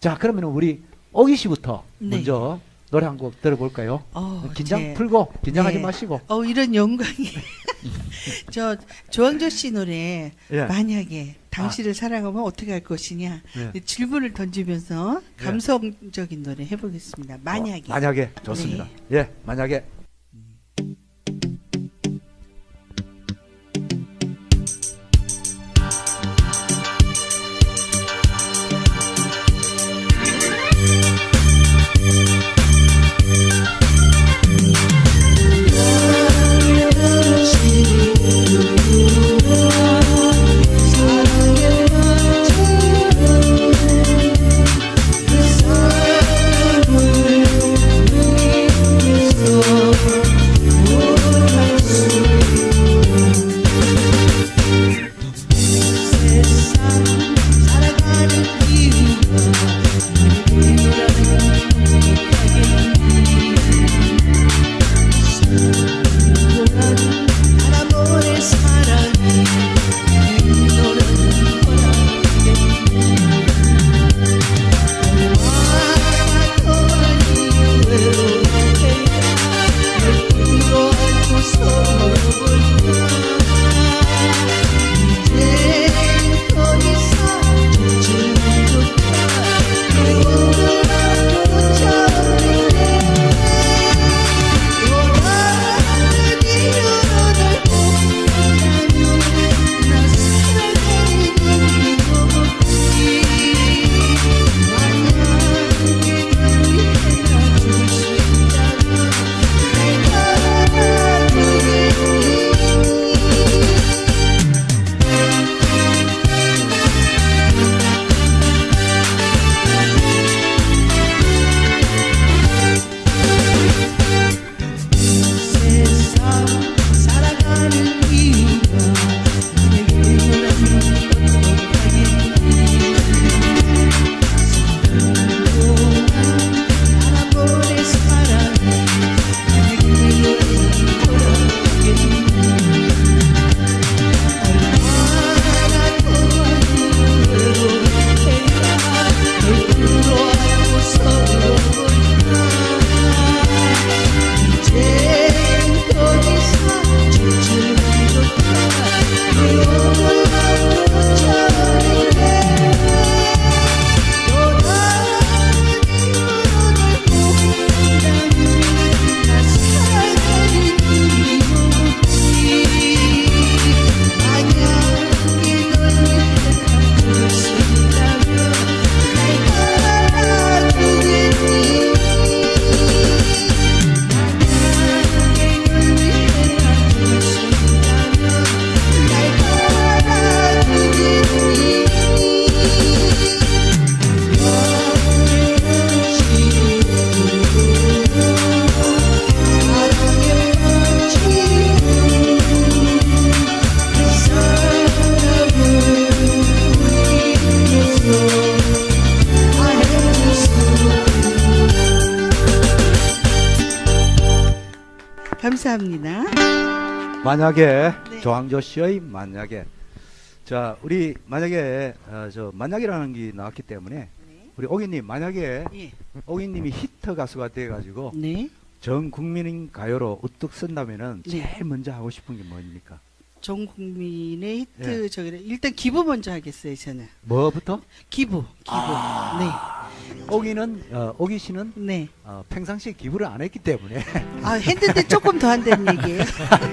자, 그러면 우리 오기 씨부터 네. 먼저 노래 한 곡 들어볼까요? 어, 긴장 제- 풀고 긴장하지 네. 마시고. 어 이런 영광이 저 조항조 씨 노래 예. 만약에 당신을 사랑하면 어떻게 할 것이냐 예. 질문을 던지면서 감성적인 노래 해보겠습니다. 만약에 어, 만약에 좋습니다. 네. 예, 만약에 감사합니다. 만약에 네. 조항조 씨의 만약에 자 우리 만약에 어, 저 만약이라는 게 나왔기 때문에 우리 오기님 만약에 예. 오기님이 히트 가수가 돼가지고 네. 전 국민 가요로 우뚝 쓴다면은 네. 제일 먼저 하고 싶은 게 뭡니까? 전 국민의 히트 예. 저기 일단 기부 먼저 하겠어요 저는 뭐부터? 기부 기부 오기는 어, 오기 씨는 네 네. 어, 평상시에 기부를 안 했기 때문에 아 했는데 조금 더 한다는 얘기예요.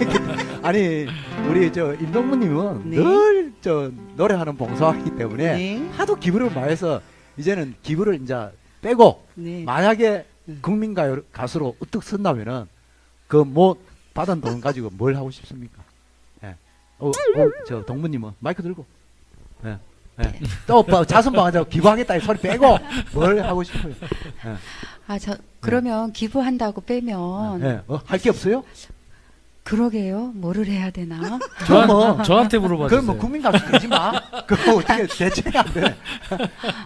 아니 우리 저 임동무님은 네. 늘 저 노래하는 봉사하기 때문에 네. 하도 기부를 많이 해서 이제는 기부를 이제 빼고 네. 만약에 음. 국민 가요 가수로 우뚝 선다면은 그뭐 받은 돈 가지고 뭘 하고 싶습니까? 예. 어, 어, 저 동무님은 마이크 들고. 예. 예. 또뭐 자선 방하자고 기부하겠다 이 소리 빼고 뭘 하고 싶어요? 아, 저 그러면 기부한다고 빼면 예. 어, 할게 없어요? 그러게요. 뭐를 해야 되나? 그럼 뭐 저한, 저한테 물어봐 그럼 주세요. 뭐 국민 가수 되지 마. 그거 어떻게 대체가 안 돼.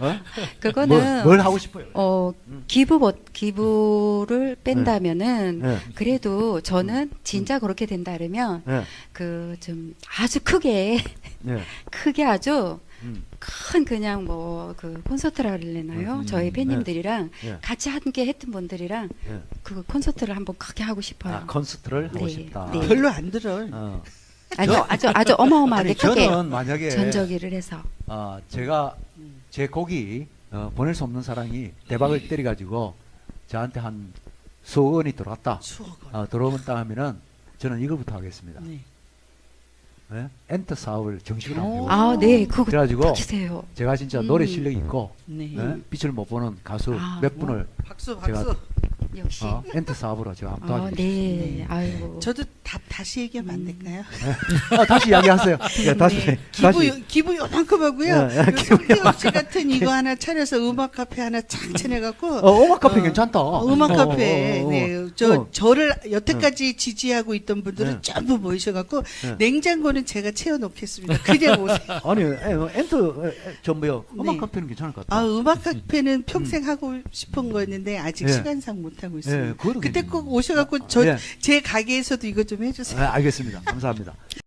어? 그거는 뭘, 뭘 하고 싶어요? 어 음. 기부 버- 기부를 뺀다면은 예. 그래도 저는 진짜 그렇게 된다 그러면 예. 그좀 아주 크게 예. 크게 아주 음. 큰 그냥 뭐 그 콘서트라 그러려나요? 음, 저희 네. 팬님들이랑 예. 같이 함께 했던 분들이랑 예. 그 콘서트를 한번 크게 하고 싶어요. 아, 콘서트를 하고 네, 싶다. 네. 별로 안 들어. 어. 아주 아주 아주 어마어마하게 아니, 크게 저는 만약에 전저기를 해서 아, 제가 제 곡이 어, 보낼 수 없는 사랑이 대박을 때려가지고 저한테 한 수억 원이 들어왔다. 추억. 어, 들어오면 따하면은 저는 이걸부터 하겠습니다. 네. 예? 엔터 사업을 정식으로 오. 하고 아, 네. 그거 그래가지고 주세요. 제가 진짜 노래 음. 실력 이 있고 네. 예? 빛을 못 보는 가수 아, 몇 분을 박수 제가- 박수. 역시. 어, 엔터 사업으로 제가 한번 아, 도와드리겠습니다. 네. 아이고. 저도 답 다시 얘기하면 안 될까요? 아, 다시 이야기하세요. 예, 다시 네. 다시 기부 기부 요만큼 하고요. 예, 예, 그 송태호 씨 같은 이거 하나 차려서 음악 카페 하나 착 차려갖고 어, 음악 카페 어, 괜찮다. 어, 음악 어, 카페. 어, 어, 어. 네. 저 어. 저를 여태까지 지지하고 있던 분들은 네. 전부 모이셔 갖고 네. 냉장고는 제가 채워 놓겠습니다. 그냥 오세요. 아니, 에, 어, 엔터, 저 뭐요? 음악 네. 카페는 괜찮을 것 같아. 아 음악 카페는 평생 하고 싶은 거였는데 아직 예. 시간상 못 하고 있어요. 예, 그때. 꼭 오셔 갖고 저 예. 제 가게에서도 이거 좀 해주세요. 네, 알겠습니다. 감사합니다.